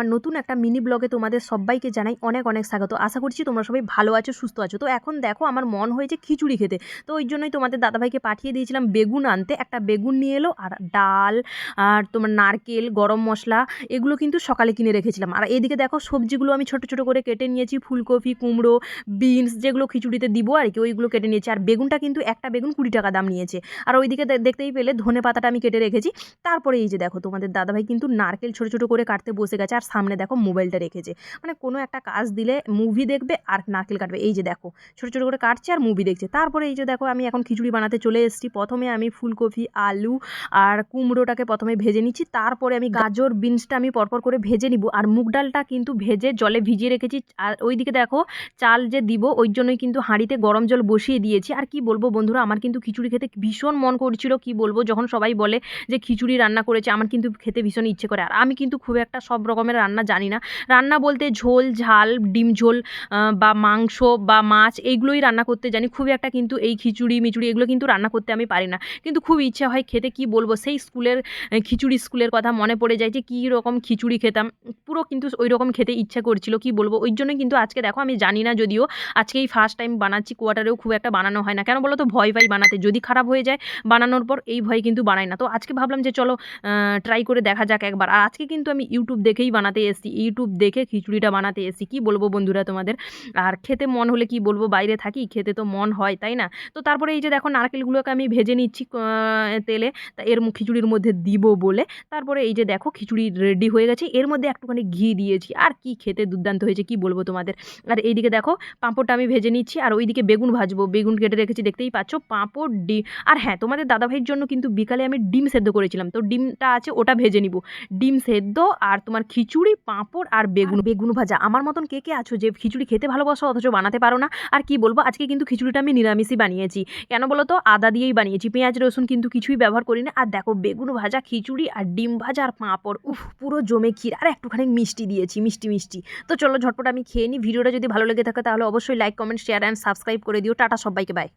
আমার নতুন একটা মিনি ব্লগে তোমাদের সবাইকে জানাই অনেক অনেক স্বাগত। আশা করছি তোমরা সবাই ভালো আছো, সুস্থ আছো। তো এখন দেখো আমার মন হয়েছে খিচুড়ি খেতে। তো ওই জন্যই তোমাদের দাদাভাইকে পাঠিয়ে দিয়েছিলাম বেগুন আনতে। একটা বেগুন নিয়ে এলো, আর ডাল, আর তোমার নারকেল, গরম মশলা, এগুলো কিন্তু সকালে কিনে রেখেছিলাম। আর এদিকে দেখো সবজিগুলো আমি ছোট ছোট করে কেটে নিয়েছি, ফুলকপি, কুমড়ো, বিনস, যেগুলো খিচুড়িতে দিব আর কি, ওইগুলো কেটে নিয়েছি। আর বেগুনটা কিন্তু একটা বেগুন কুড়ি টাকা দাম নিয়েছে। আর ওইদিকে দেখতেই পেলে ধনে পাতাটা আমি কেটে রেখেছি। তারপরে এই যে দেখো তোমাদের দাদাভাই কিন্তু নারকেল ছোট ছোট করে কাটতে বসে গেছে। আর সামনে দেখো মোবাইলটা রেখেছে। মানে কোনো একটা কাজ দিলে মুভি দেখবে আর নারকেল কাটবে। এই যে দেখো, ছোটো ছোটো করে কাটছে আর মুভি দেখছে। তারপরে এই যে দেখো, আমি এখন খিচুড়ি বানাতে চলে এসেছি। প্রথমে আমি ফুলকপি, আলু আর কুমড়োটাকে প্রথমে ভেজে নিচ্ছি। তারপরে আমি গাজর, বিনসটা আমি পরপর করে ভেজে নিব। আর মুগ ডালটা কিন্তু ভেজে জলে ভিজিয়ে রেখেছি। আর ওইদিকে দেখো, চাল যে দিব, ওই জন্যই কিন্তু হাঁড়িতে গরম জল বসিয়ে দিয়েছি। আর কি বলব বন্ধুরা, আমার কিন্তু খিচুড়ি খেতে ভীষণ মন করছিল। কি বলব, যখন সবাই বলে যে খিচুড়ি রান্না করেছে, আমার কিন্তু খেতে ভীষণ ইচ্ছে করে। আর আমি কিন্তু খুব একটা সব রকমের রান্না জানি না। রান্না বলতে ঝোল, ঝাল, ডিম ঝোল বা মাংস বা মাছ এইগুলোই রান্না করতে জানি। খুব একটা কিন্তু এই খিচুড়ি, মিচুড়ি এগুলো কিন্তু রান্না করতে আমি পারি না। কিন্তু খুব ইচ্ছা হয় খেতে, কি বলব? সেই স্কুলের খিচুড়ি স্কুলের কথা মনে পড়ে যায় যে, কী রকম খিচুড়ি খেতাম। পুরো কিন্তু ওই রকম খেতে ইচ্ছা করছিল, কি বলব? ওই জন্যই কিন্তু আজকে দেখো, আমি জানি না যদিও আজকেই ফার্স্ট টাইম বানাচ্ছি, কোয়ার্টারেও খুব একটা বানানো হয় না। কেন বলো তো? ভয় পাই বানাতে। যদি খারাপ হয়ে যায়, বানানোর পর এই ভয় কিন্তু বানাই না। তো আজকে ভাবলাম যে, চলো ট্রাই করে দেখা যাক একবার। আর আজকে কিন্তু আমি ইউটিউব দেখেই বানাতে এসেছি ইউটিউব দেখে খিচুড়িটা বানাতে এসেছি। কি বলব বন্ধুরা তোমাদের? আর খেতে মন হলে কি বলব? বাইরে থাকি, খেতে তো মন হয়, তাই না? তো তারপরে এই যে দেখো, নারকেলগুলোকে আমি ভেজে নিচ্ছি তেলে। তা এর খিচুড়ির মধ্যে দিব বলে। তারপরে এই যে দেখো, খিচুড়ি রেডি হয়ে গেছে। এর মধ্যে একটুখানি ঘি দিয়েছি। আর কি খেতে দুর্দান্ত হয়েছে, কি বলব তোমাদের? আর এইদিকে দেখো, পাঁপড়টা আমি ভেজে নিচ্ছি। আর ওইদিকে বেগুন ভাজবো। বেগুন কেটে রেখেছি, দেখতেই পাচ্ছ, পাঁপড়, ডি, আর হ্যাঁ তোমাদের দাদাভাইয়ের জন্য কিন্তু বিকালে আমি ডিম সেদ্ধ করেছিলাম। তো ডিমটা আছে, ওটা ভেজে নিব। ডিম সেদ্ধ আর তোমার খিচুড়ি খিচুড়ি, পাঁপড় আর বেগুন। বেগুন ভাজা। আমার মতন কে কে আছো যে খিচুড়ি খেতে ভালোবাসো অথচ বানাতে পারো না? আর কি বলব, আজকে কিন্তু খিচুড়িটা আমি নিরামিষই বানিয়েছি। কেন বলো তো আদা দিয়েই বানিয়েছি। পেঁয়াজ, রসুন কিন্তু কিছুই ব্যবহার করি না আর দেখো, বেগুন ভাজা, খিচুড়ি আর ডিম ভাজা আর পাঁপড়, উফ, পুরো জমে ক্ষীর। আর একটুখানি মিষ্টি দিয়েছি, মিষ্টি মিষ্টি। তো চলো, ঝটপট আমি খেয়ে নিই। ভিডিওটা যদি ভালো লেগে থাকে তাহলে অবশ্যই like comment share and subscribe করে দিও। টাটা সবাইকে বাই